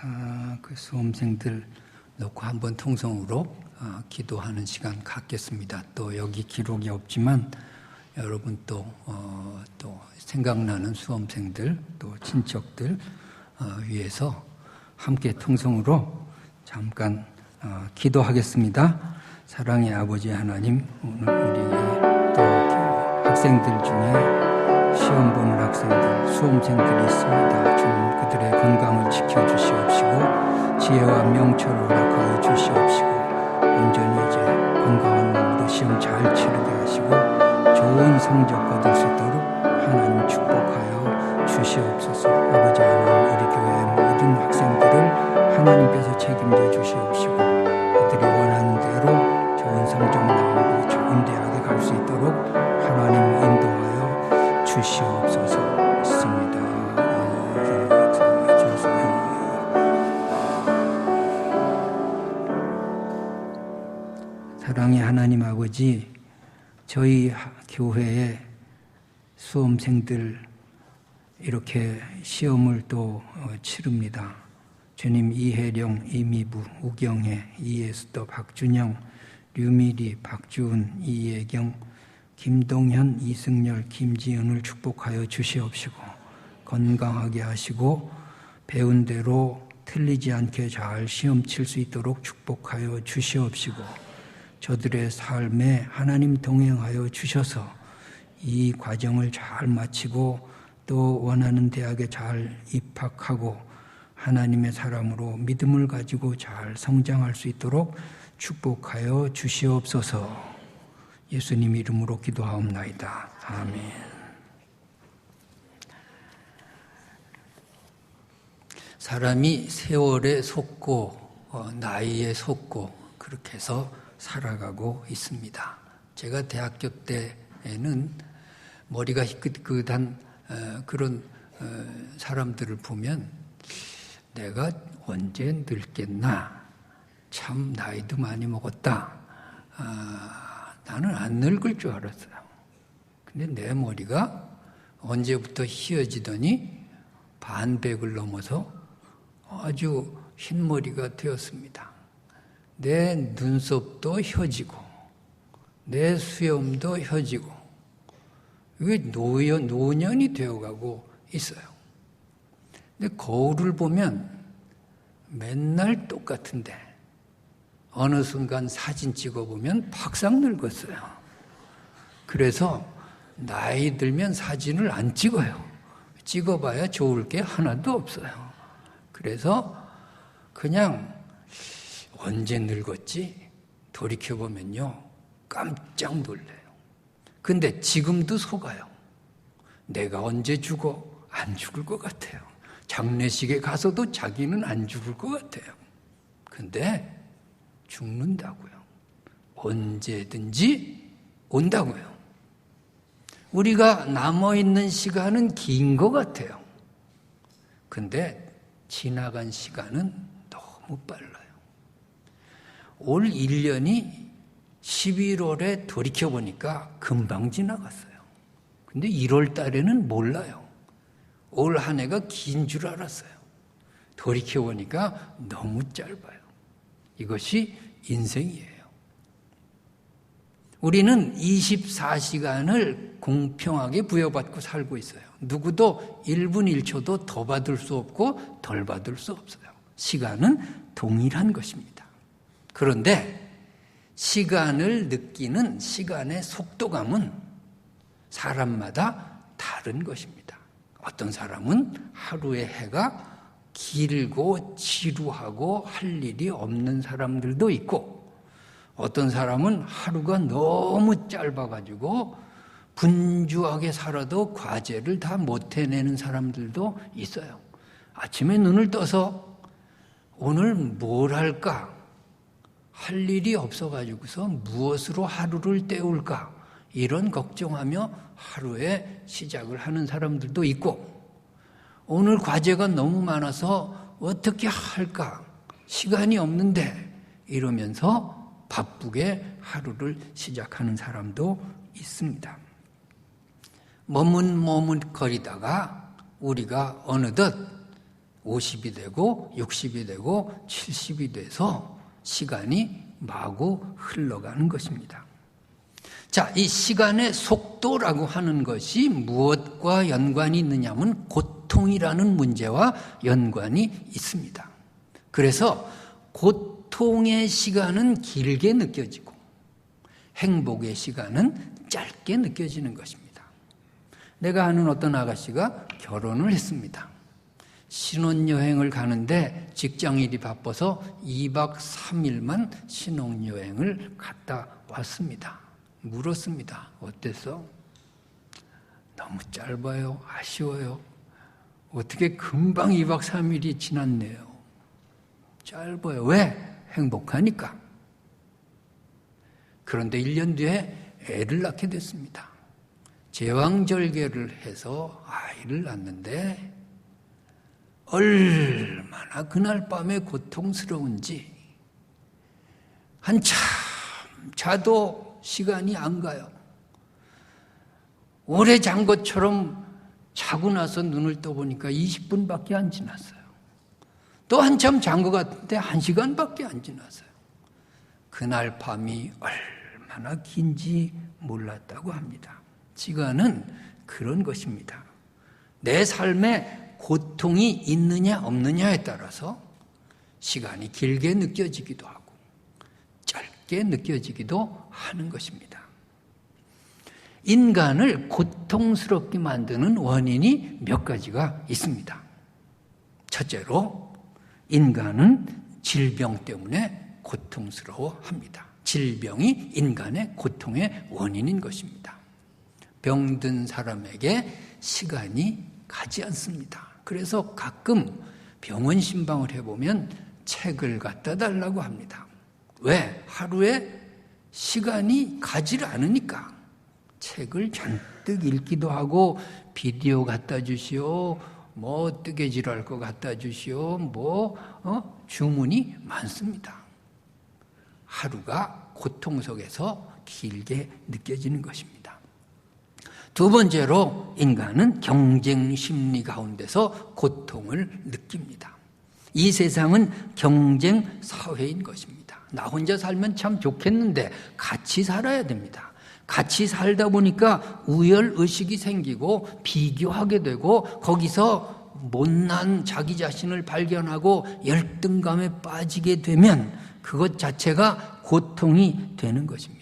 아, 그 수험생들 놓고 한번 통성으로 아, 기도하는 시간 갖겠습니다. 또 여기 기록이 없지만 여러분 또, 어, 또 생각나는 수험생들 또 친척들 어, 위해서 함께 통성으로 잠깐 어, 기도하겠습니다. 사랑의 아버지 하나님 오늘 우리의 또 학생들 중에 시험 보는 학생들 수험생들이 있습니다. 주님 그들의 건강을 지켜주시옵시고 지혜와 명철을 허락하여 주시옵시고 온전히 이제 건강한 몸으로 시험 잘 치르게 하시고 좋은 성적 거둘 수 있도록 하나님 축복하여 주시옵소서. 아버지 하나님 우리 교회의 모든 학생들을 하나님께서 책임져 주시옵시고 아버지, 저희 교회의 수험생들 이렇게 시험을 또 어, 치릅니다. 주님 이혜령, 이미부, 우경혜, 이예수도, 박준영, 류미리, 박주은, 이예경, 김동현, 이승열, 김지은을 축복하여 주시옵시고 건강하게 하시고 배운 대로 틀리지 않게 잘 시험 칠 수 있도록 축복하여 주시옵시고 저들의 삶에 하나님 동행하여 주셔서 이 과정을 잘 마치고 또 원하는 대학에 잘 입학하고 하나님의 사람으로 믿음을 가지고 잘 성장할 수 있도록 축복하여 주시옵소서 예수님 이름으로 기도하옵나이다. 아멘. 사람이 세월에 속고 어, 나이에 속고 그렇게 해서 살아가고 있습니다. 제가 대학교 때에는 머리가 희끗희끗한 어, 그런 어, 사람들을 보면 내가 언제 늙겠나 참 나이도 많이 먹었다. 아, 나는 안 늙을 줄 알았어요. 근데 내 머리가 언제부터 희어지더니 반백을 넘어서 아주 흰 머리가 되었습니다. 내 눈썹도 혀지고, 내 수염도 혀지고, 이게 노년, 노년이 되어가고 있어요. 근데 거울을 보면 맨날 똑같은데, 어느 순간 사진 찍어보면 박상 늙었어요. 그래서 나이 들면 사진을 안 찍어요. 찍어봐야 좋을 게 하나도 없어요. 그래서 그냥 언제 늙었지? 돌이켜보면요. 깜짝 놀래요. 근데 지금도 속아요. 내가 언제 죽어? 안 죽을 것 같아요. 장례식에 가서도 자기는 안 죽을 것 같아요. 근데 죽는다고요. 언제든지 온다고요. 우리가 남아있는 시간은 긴 것 같아요. 근데 지나간 시간은 너무 빨라요. 올 1년이 11월에 돌이켜보니까 금방 지나갔어요. 근데 1월 달에는 몰라요. 올 한 해가 긴 줄 알았어요. 돌이켜보니까 너무 짧아요. 이것이 인생이에요. 우리는 24시간을 공평하게 부여받고 살고 있어요. 누구도 1분 1초도 더 받을 수 없고 덜 받을 수 없어요. 시간은 동일한 것입니다. 그런데 시간을 느끼는 시간의 속도감은 사람마다 다른 것입니다. 어떤 사람은 하루의 해가 길고 지루하고 할 일이 없는 사람들도 있고 어떤 사람은 하루가 너무 짧아가지고 분주하게 살아도 과제를 다 못 해내는 사람들도 있어요. 아침에 눈을 떠서 오늘 뭘 할까? 할 일이 없어가지고서 무엇으로 하루를 때울까? 이런 걱정하며 하루에 시작을 하는 사람들도 있고, 오늘 과제가 너무 많아서 어떻게 할까? 시간이 없는데, 이러면서 바쁘게 하루를 시작하는 사람도 있습니다. 머문머문거리다가 우리가 어느덧 50이 되고 60이 되고 70이 돼서 시간이 마구 흘러가는 것입니다. 자, 이 시간의 속도라고 하는 것이 무엇과 연관이 있느냐면 고통이라는 문제와 연관이 있습니다. 그래서 고통의 시간은 길게 느껴지고 행복의 시간은 짧게 느껴지는 것입니다. 내가 아는 어떤 아가씨가 결혼을 했습니다. 신혼여행을 가는데 직장일이 바빠서 2박 3일만 신혼여행을 갔다 왔습니다. 물었습니다. 어땠어? 너무 짧아요. 아쉬워요. 어떻게 금방 2박 3일이 지났네요. 짧아요. 왜? 행복하니까. 그런데 1년 뒤에 애를 낳게 됐습니다. 제왕절개를 해서 아이를 낳는데 얼마나 그날 밤에 고통스러운지 한참 자도 시간이 안 가요. 오래 잔 것처럼 자고 나서 눈을 떠보니까 20분밖에 안 지났어요. 또 한참 잔 것 같은데 1시간밖에 안 지났어요. 그날 밤이 얼마나 긴지 몰랐다고 합니다. 시간은 그런 것입니다. 내 삶에 고통이 있느냐 없느냐에 따라서 시간이 길게 느껴지기도 하고 짧게 느껴지기도 하는 것입니다. 인간을 고통스럽게 만드는 원인이 몇 가지가 있습니다. 첫째로 인간은 질병 때문에 고통스러워 합니다. 질병이 인간의 고통의 원인인 것입니다. 병든 사람에게 시간이 가지 않습니다. 그래서 가끔 병원 신방을 해보면 책을 갖다 달라고 합니다. 왜? 하루에 시간이 가지를 않으니까 책을 잔뜩 읽기도 하고 비디오 갖다 주시오, 뭐 뜨개질 할 거 갖다 주시오, 뭐 어? 주문이 많습니다. 하루가 고통 속에서 길게 느껴지는 것입니다. 두 번째로 인간은 경쟁 심리 가운데서 고통을 느낍니다. 이 세상은 경쟁 사회인 것입니다. 나 혼자 살면 참 좋겠는데 같이 살아야 됩니다. 같이 살다 보니까 우열 의식이 생기고 비교하게 되고 거기서 못난 자기 자신을 발견하고 열등감에 빠지게 되면 그것 자체가 고통이 되는 것입니다.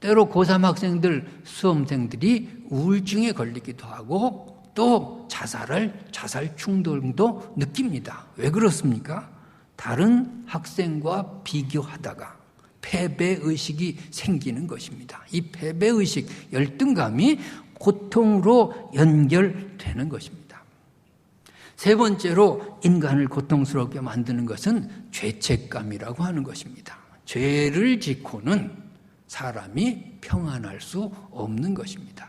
때로 고3 학생들, 수험생들이 우울증에 걸리기도 하고 또 자살을, 자살 충동도 느낍니다. 왜 그렇습니까? 다른 학생과 비교하다가 패배의식이 생기는 것입니다. 이 패배의식, 열등감이 고통으로 연결되는 것입니다. 세 번째로 인간을 고통스럽게 만드는 것은 죄책감이라고 하는 것입니다. 죄를 짓고는 사람이 평안할 수 없는 것입니다.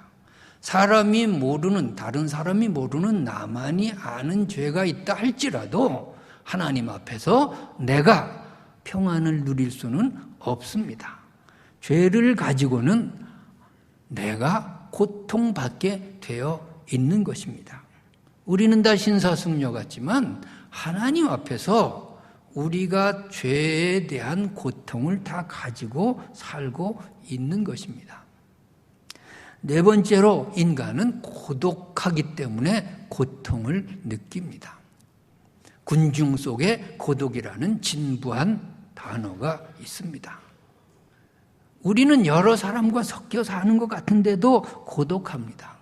사람이 모르는, 다른 사람이 모르는 나만이 아는 죄가 있다 할지라도 하나님 앞에서 내가 평안을 누릴 수는 없습니다. 죄를 가지고는 내가 고통받게 되어 있는 것입니다. 우리는 다 신사숙녀 같지만 하나님 앞에서 우리가 죄에 대한 고통을 다 가지고 살고 있는 것입니다. 네 번째로 인간은 고독하기 때문에 고통을 느낍니다. 군중 속에 고독이라는 진부한 단어가 있습니다. 우리는 여러 사람과 섞여 사는 것 같은데도 고독합니다.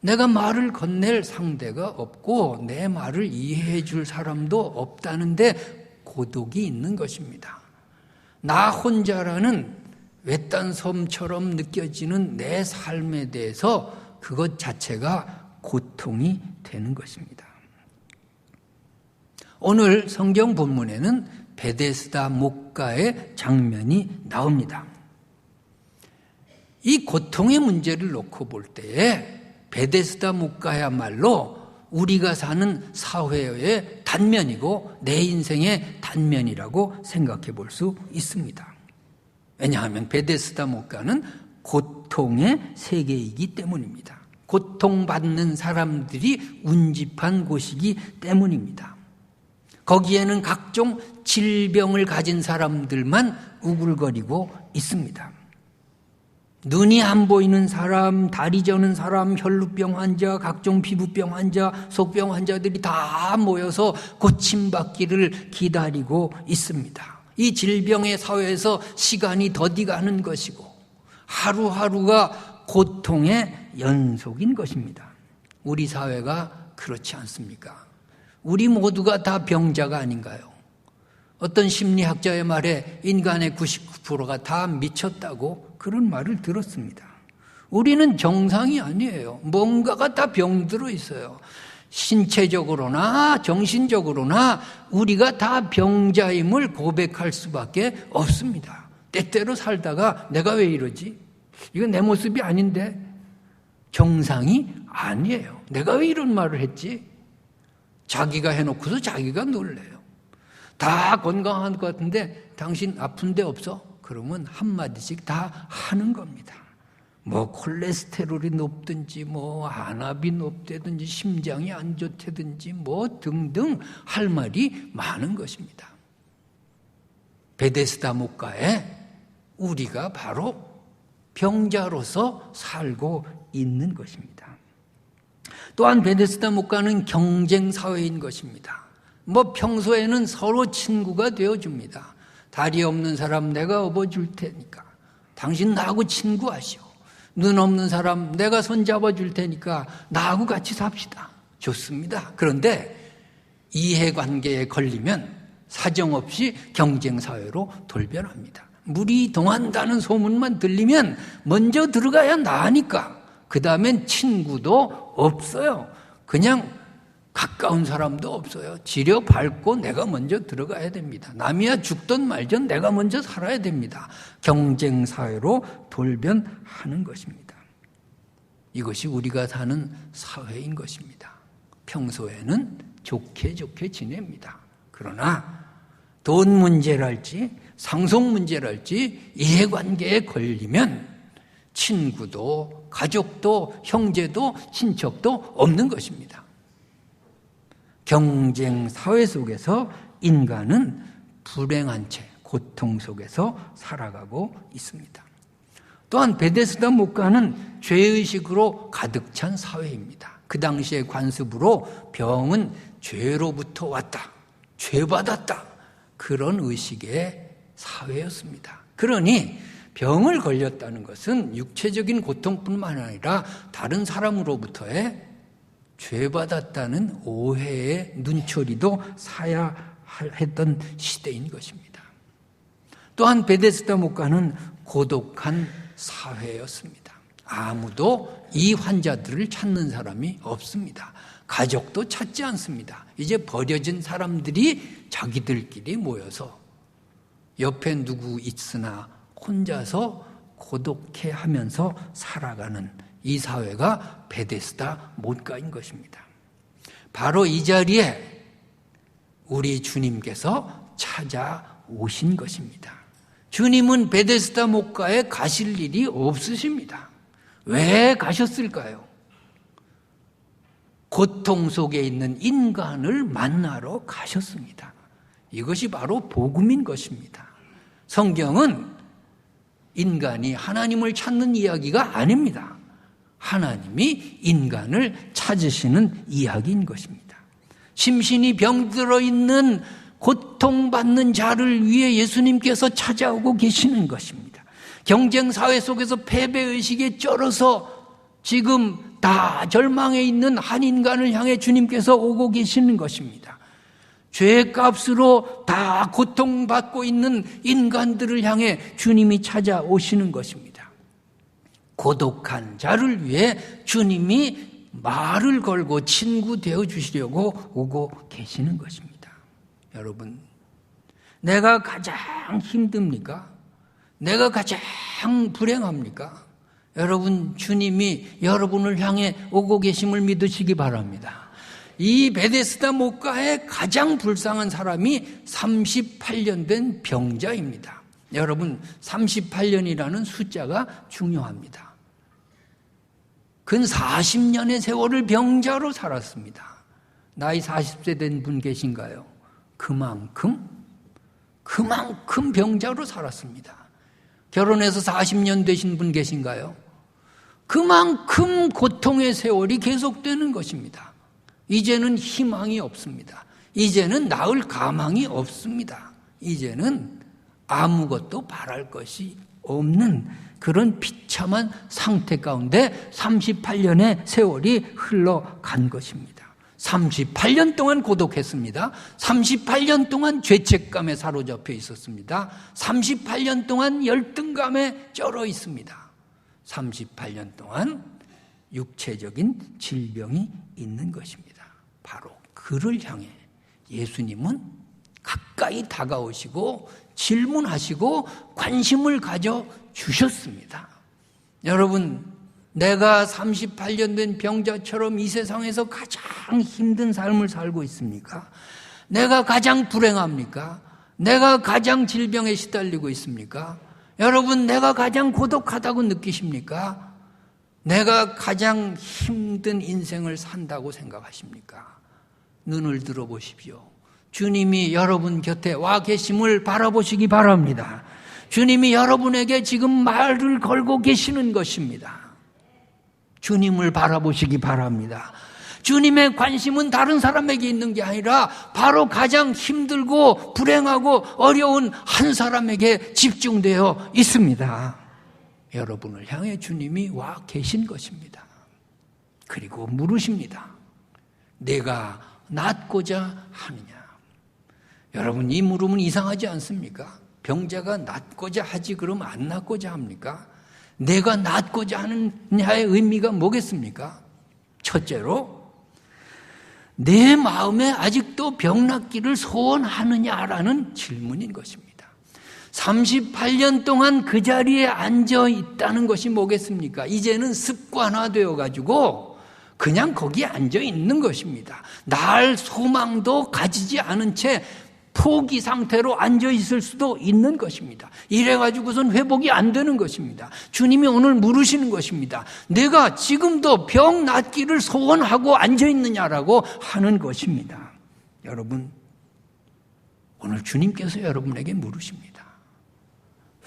내가 말을 건넬 상대가 없고 내 말을 이해해 줄 사람도 없다는데 고독이 있는 것입니다. 나 혼자라는 외딴 섬처럼 느껴지는 내 삶에 대해서 그것 자체가 고통이 되는 것입니다. 오늘 성경 본문에는 베데스다 목가의 장면이 나옵니다. 이 고통의 문제를 놓고 볼 때에 베데스다 목가야말로 우리가 사는 사회의 단면이고 내 인생의 단면이라고 생각해 볼 수 있습니다. 왜냐하면 베데스다 목가는 고통의 세계이기 때문입니다. 고통받는 사람들이 운집한 곳이기 때문입니다. 거기에는 각종 질병을 가진 사람들만 우글거리고 있습니다. 눈이 안 보이는 사람, 다리 저는 사람, 혈루병 환자, 각종 피부병 환자, 속병 환자들이 다 모여서 고침받기를 기다리고 있습니다. 이 질병의 사회에서 시간이 더디가는 것이고 하루하루가 고통의 연속인 것입니다. 우리 사회가 그렇지 않습니까? 우리 모두가 다 병자가 아닌가요? 어떤 심리학자의 말에 인간의 99%가 다 미쳤다고 그런 말을 들었습니다. 우리는 정상이 아니에요. 뭔가가 다 병들어 있어요. 신체적으로나 정신적으로나 우리가 다 병자임을 고백할 수밖에 없습니다. 때때로 살다가 내가 왜 이러지? 이건 내 모습이 아닌데 정상이 아니에요. 내가 왜 이런 말을 했지? 자기가 해놓고서 자기가 놀래요. 다 건강한 것 같은데 당신 아픈 데 없어? 그러면 한마디씩 다 하는 겁니다. 뭐 콜레스테롤이 높든지 뭐 안압이 높다든지 심장이 안 좋다든지 뭐 등등 할 말이 많은 것입니다. 베데스다 목가에 우리가 바로 병자로서 살고 있는 것입니다. 또한 베데스다 목가는 경쟁 사회인 것입니다. 뭐 평소에는 서로 친구가 되어 줍니다. 다리 없는 사람 내가 업어줄 테니까 당신 나하고 친구하시오. 눈 없는 사람 내가 손잡아 줄 테니까 나하고 같이 삽시다. 좋습니다. 그런데 이해관계에 걸리면 사정없이 경쟁사회로 돌변합니다. 물이 동한다는 소문만 들리면 먼저 들어가야 나으니까 그 다음엔 친구도 없어요. 그냥 가까운 사람도 없어요. 지려 밟고 내가 먼저 들어가야 됩니다. 남이야 죽던 말전 내가 먼저 살아야 됩니다. 경쟁 사회로 돌변하는 것입니다. 이것이 우리가 사는 사회인 것입니다. 평소에는 좋게 좋게 지냅니다. 그러나 돈 문제랄지 상속 문제랄지 이해관계에 걸리면 친구도 가족도 형제도 친척도 없는 것입니다. 경쟁 사회 속에서 인간은 불행한 채 고통 속에서 살아가고 있습니다. 또한 베데스다 목가는 죄의식으로 가득 찬 사회입니다. 그 당시의 관습으로 병은 죄로부터 왔다. 죄받았다. 그런 의식의 사회였습니다. 그러니 병을 걸렸다는 것은 육체적인 고통뿐만 아니라 다른 사람으로부터의 죄받았다는 오해의 눈초리도 사야 했던 시대인 것입니다. 또한 베데스다 목가는 고독한 사회였습니다. 아무도 이 환자들을 찾는 사람이 없습니다. 가족도 찾지 않습니다. 이제 버려진 사람들이 자기들끼리 모여서 옆에 누구 있으나 혼자서 고독해 하면서 살아가는 이 사회가 베데스다 못가인 것입니다. 바로 이 자리에 우리 주님께서 찾아오신 것입니다. 주님은 베데스다 목가에 가실 일이 없으십니다. 왜 가셨을까요? 고통 속에 있는 인간을 만나러 가셨습니다. 이것이 바로 복음인 것입니다. 성경은 인간이 하나님을 찾는 이야기가 아닙니다. 하나님이 인간을 찾으시는 이야기인 것입니다. 심신이 병들어 있는 고통받는 자를 위해 예수님께서 찾아오고 계시는 것입니다. 경쟁 사회 속에서 패배 의식에 쩔어서 지금 다 절망해 있는 한 인간을 향해 주님께서 오고 계시는 것입니다. 죄 값으로 다 고통받고 있는 인간들을 향해 주님이 찾아오시는 것입니다. 고독한 자를 위해 주님이 말을 걸고 친구 되어 주시려고 오고 계시는 것입니다. 여러분, 내가 가장 힘듭니까? 내가 가장 불행합니까? 여러분, 주님이 여러분을 향해 오고 계심을 믿으시기 바랍니다. 이 베데스다 목가에 가장 불쌍한 사람이 38년 된 병자입니다. 여러분, 38년이라는 숫자가 중요합니다. 근 40년의 세월을 병자로 살았습니다. 나이 40세 된 분 계신가요? 그만큼, 그만큼 병자로 살았습니다. 결혼해서 40년 되신 분 계신가요? 그만큼 고통의 세월이 계속되는 것입니다. 이제는 희망이 없습니다. 이제는 나을 가망이 없습니다. 이제는 아무것도 바랄 것이 없는 그런 비참한 상태 가운데 38년의 세월이 흘러간 것입니다. 38년 동안 고독했습니다. 38년 동안 죄책감에 사로잡혀 있었습니다. 38년 동안 열등감에 쩔어 있습니다. 38년 동안 육체적인 질병이 있는 것입니다. 바로 그를 향해 예수님은 가까이 다가오시고 질문하시고 관심을 가져 주셨습니다. 여러분, 내가 38년 된 병자처럼 이 세상에서 가장 힘든 삶을 살고 있습니까? 내가 가장 불행합니까? 내가 가장 질병에 시달리고 있습니까? 여러분, 내가 가장 고독하다고 느끼십니까? 내가 가장 힘든 인생을 산다고 생각하십니까? 눈을 들어보십시오. 주님이 여러분 곁에 와 계심을 바라보시기 바랍니다. 주님이 여러분에게 지금 말을 걸고 계시는 것입니다. 주님을 바라보시기 바랍니다. 주님의 관심은 다른 사람에게 있는 게 아니라 바로 가장 힘들고 불행하고 어려운 한 사람에게 집중되어 있습니다. 여러분을 향해 주님이 와 계신 것입니다. 그리고 물으십니다. 내가 낫고자 하느냐? 여러분, 이 물음은 이상하지 않습니까? 병자가 낫고자 하지 그러면 안 낫고자 합니까? 내가 낫고자 하느냐의 의미가 뭐겠습니까? 첫째로, 내 마음에 아직도 병 낫기를 소원하느냐라는 질문인 것입니다. 38년 동안 그 자리에 앉아 있다는 것이 뭐겠습니까? 이제는 습관화되어 가지고 그냥 거기에 앉아 있는 것입니다. 날 소망도 가지지 않은 채 포기 상태로 앉아 있을 수도 있는 것입니다. 이래 가지고선 회복이 안 되는 것입니다. 주님이 오늘 물으시는 것입니다. 내가 지금도 병 낫기를 소원하고 앉아 있느냐라고 하는 것입니다. 여러분 오늘 주님께서 여러분에게 물으십니다.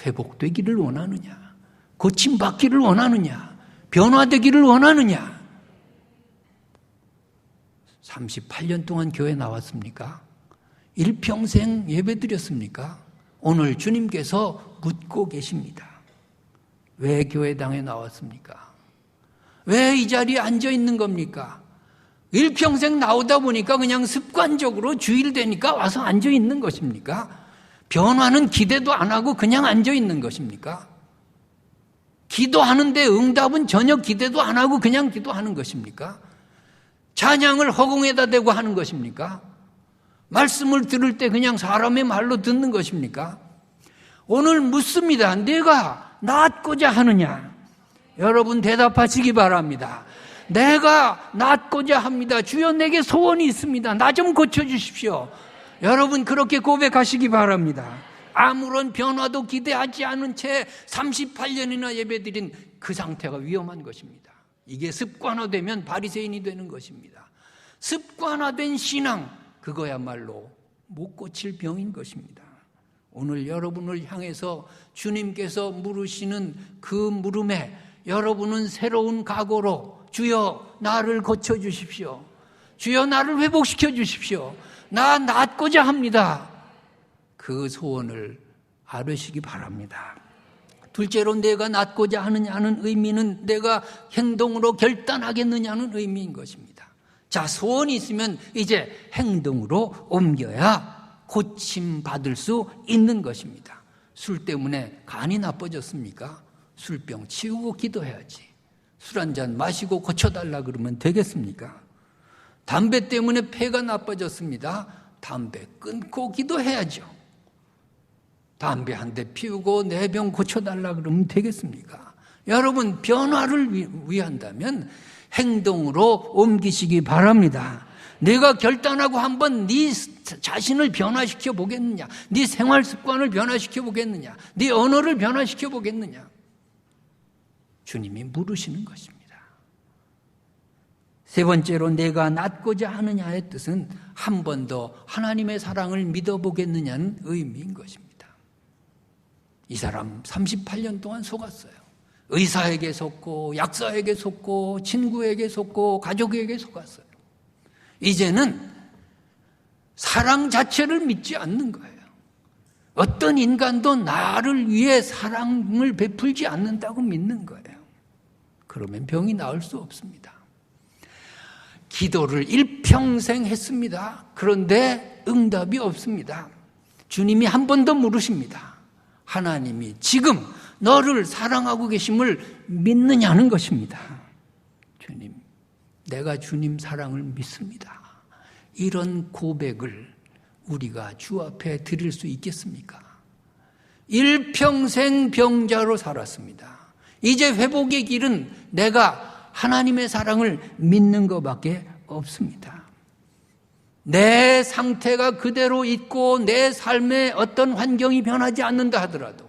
회복되기를 원하느냐? 고침받기를 원하느냐? 변화되기를 원하느냐? 38년 동안 교회 나왔습니까? 일평생 예배 드렸습니까? 오늘 주님께서 묻고 계십니다. 왜 교회당에 나왔습니까? 왜 이 자리에 앉아 있는 겁니까? 일평생 나오다 보니까 그냥 습관적으로 주일 되니까 와서 앉아 있는 것입니까? 변화는 기대도 안 하고 그냥 앉아 있는 것입니까? 기도하는데 응답은 전혀 기대도 안 하고 그냥 기도하는 것입니까? 찬양을 허공에다 대고 하는 것입니까? 말씀을 들을 때 그냥 사람의 말로 듣는 것입니까? 오늘 묻습니다. 내가 낫고자 하느냐? 여러분 대답하시기 바랍니다. 내가 낫고자 합니다. 주여 내게 소원이 있습니다. 나 좀 고쳐주십시오. 여러분 그렇게 고백하시기 바랍니다. 아무런 변화도 기대하지 않은 채 38년이나 예배드린 그 상태가 위험한 것입니다. 이게 습관화되면 바리새인이 되는 것입니다. 습관화된 신앙 그거야말로 못 고칠 병인 것입니다. 오늘 여러분을 향해서 주님께서 물으시는 그 물음에 여러분은 새로운 각오로 주여 나를 고쳐 주십시오. 주여 나를 회복시켜 주십시오. 나 낫고자 합니다. 그 소원을 아르시기 바랍니다. 둘째로 내가 낫고자 하느냐는 의미는 내가 행동으로 결단하겠느냐는 의미인 것입니다. 자, 소원이 있으면 이제 행동으로 옮겨야 고침 받을 수 있는 것입니다. 술 때문에 간이 나빠졌습니까? 술병 치우고 기도해야지. 술 한 잔 마시고 고쳐달라 그러면 되겠습니까? 담배 때문에 폐가 나빠졌습니다. 담배 끊고 기도해야죠. 담배 한 대 피우고 내 병 고쳐달라 그러면 되겠습니까? 여러분, 변화를 위한다면 행동으로 옮기시기 바랍니다. 내가 결단하고 한번 네 자신을 변화시켜 보겠느냐? 네 생활 습관을 변화시켜 보겠느냐? 네 언어를 변화시켜 보겠느냐? 주님이 물으시는 것입니다. 세 번째로 내가 낫고자 하느냐의 뜻은 한 번 더 하나님의 사랑을 믿어보겠느냐는 의미인 것입니다. 이 사람 38년 동안 속았어요. 의사에게 속고, 약사에게 속고, 친구에게 속고, 가족에게 속았어요. 이제는 사랑 자체를 믿지 않는 거예요. 어떤 인간도 나를 위해 사랑을 베풀지 않는다고 믿는 거예요. 그러면 병이 나을 수 없습니다. 기도를 일평생 했습니다. 그런데 응답이 없습니다. 주님이 한 번 더 물으십니다. 하나님이 지금 너를 사랑하고 계심을 믿느냐는 것입니다. 주님, 내가 주님 사랑을 믿습니다. 이런 고백을 우리가 주 앞에 드릴 수 있겠습니까? 일평생 병자로 살았습니다. 이제 회복의 길은 내가 하나님의 사랑을 믿는 것밖에 없습니다. 내 상태가 그대로 있고 내 삶에 어떤 환경이 변하지 않는다 하더라도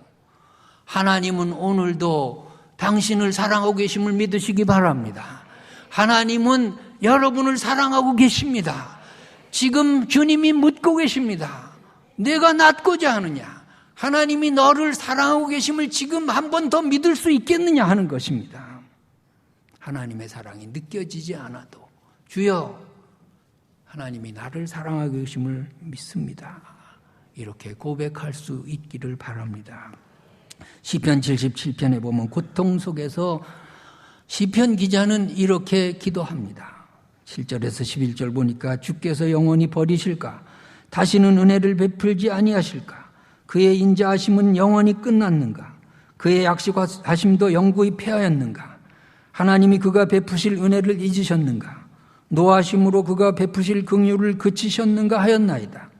하나님은 오늘도 당신을 사랑하고 계심을 믿으시기 바랍니다. 하나님은 여러분을 사랑하고 계십니다. 지금 주님이 묻고 계십니다. 내가 낫고자 하느냐? 하나님이 너를 사랑하고 계심을 지금 한 번 더 믿을 수 있겠느냐 하는 것입니다. 하나님의 사랑이 느껴지지 않아도 주여 하나님이 나를 사랑하고 계심을 믿습니다. 이렇게 고백할 수 있기를 바랍니다. 시편 77편에 보면 고통 속에서 시편 기자는 이렇게 기도합니다. 7절에서 11절 보니까 주께서 영원히 버리실까? 다시는 은혜를 베풀지 아니하실까? 그의 인자하심은 영원히 끝났는가? 그의 약식하심도 영구히 폐하였는가? 하나님이 그가 베푸실 은혜를 잊으셨는가? 노하심으로 그가 베푸실 긍휼을 그치셨는가 하였나이다.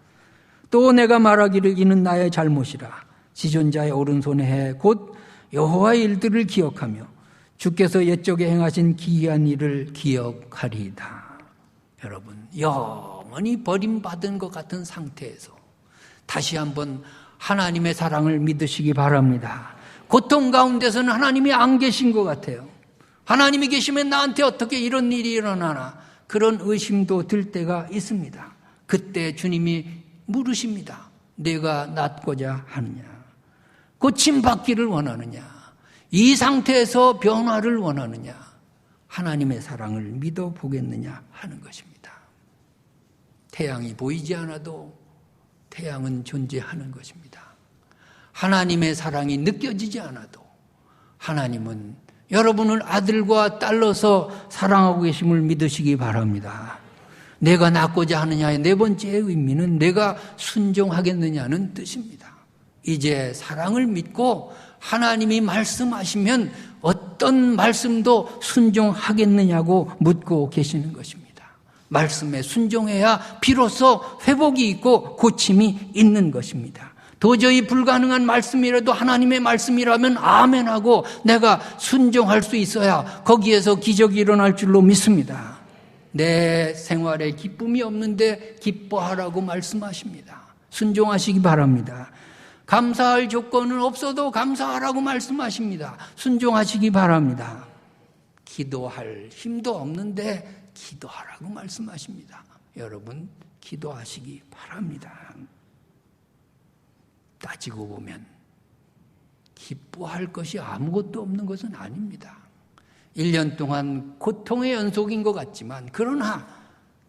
또 내가 말하기를 이는 나의 잘못이라. 지존자의 오른손에 해 곧 여호와의 일들을 기억하며 주께서 옛적에 행하신 기이한 일을 기억하리이다. 여러분, 영원히 버림받은 것 같은 상태에서 다시 한번 하나님의 사랑을 믿으시기 바랍니다. 고통 가운데서는 하나님이 안 계신 것 같아요. 하나님이 계시면 나한테 어떻게 이런 일이 일어나나 그런 의심도 들 때가 있습니다. 그때 주님이 물으십니다. 내가 낫고자 하느냐? 고침받기를 원하느냐? 이 상태에서 변화를 원하느냐? 하나님의 사랑을 믿어 보겠느냐 하는 것입니다. 태양이 보이지 않아도 태양은 존재하는 것입니다. 하나님의 사랑이 느껴지지 않아도 하나님은 여러분을 아들과 딸로서 사랑하고 계심을 믿으시기 바랍니다. 내가 낳고자 하느냐의 네 번째 의미는 내가 순종하겠느냐는 뜻입니다. 이제 사랑을 믿고 하나님이 말씀하시면 어떤 말씀도 순종하겠느냐고 묻고 계시는 것입니다. 말씀에 순종해야 비로소 회복이 있고 고침이 있는 것입니다. 도저히 불가능한 말씀이라도 하나님의 말씀이라면 아멘하고 내가 순종할 수 있어야 거기에서 기적이 일어날 줄로 믿습니다. 내 생활에 기쁨이 없는데 기뻐하라고 말씀하십니다. 순종하시기 바랍니다. 감사할 조건은 없어도 감사하라고 말씀하십니다. 순종하시기 바랍니다. 기도할 힘도 없는데 기도하라고 말씀하십니다. 여러분, 기도하시기 바랍니다. 따지고 보면 기뻐할 것이 아무것도 없는 것은 아닙니다. 1년 동안 고통의 연속인 것 같지만 그러나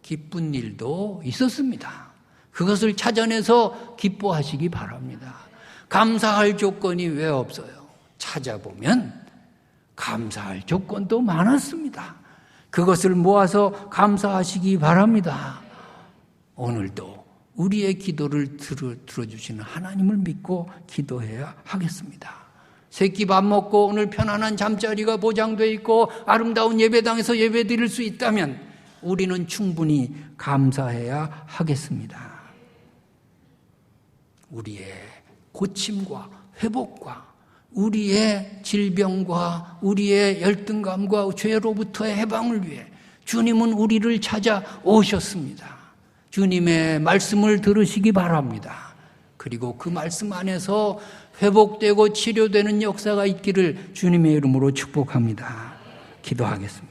기쁜 일도 있었습니다. 그것을 찾아내서 기뻐하시기 바랍니다. 감사할 조건이 왜 없어요? 찾아보면 감사할 조건도 많았습니다. 그것을 모아서 감사하시기 바랍니다. 오늘도 우리의 기도를 들어, 들어주시는 하나님을 믿고 기도해야 하겠습니다. 새끼 밥 먹고 오늘 편안한 잠자리가 보장되어 있고 아름다운 예배당에서 예배 드릴 수 있다면 우리는 충분히 감사해야 하겠습니다. 우리의 고침과 회복과 우리의 질병과 우리의 열등감과 죄로부터의 해방을 위해 주님은 우리를 찾아오셨습니다. 주님의 말씀을 들으시기 바랍니다. 그리고 그 말씀 안에서 회복되고 치료되는 역사가 있기를 주님의 이름으로 축복합니다. 기도하겠습니다.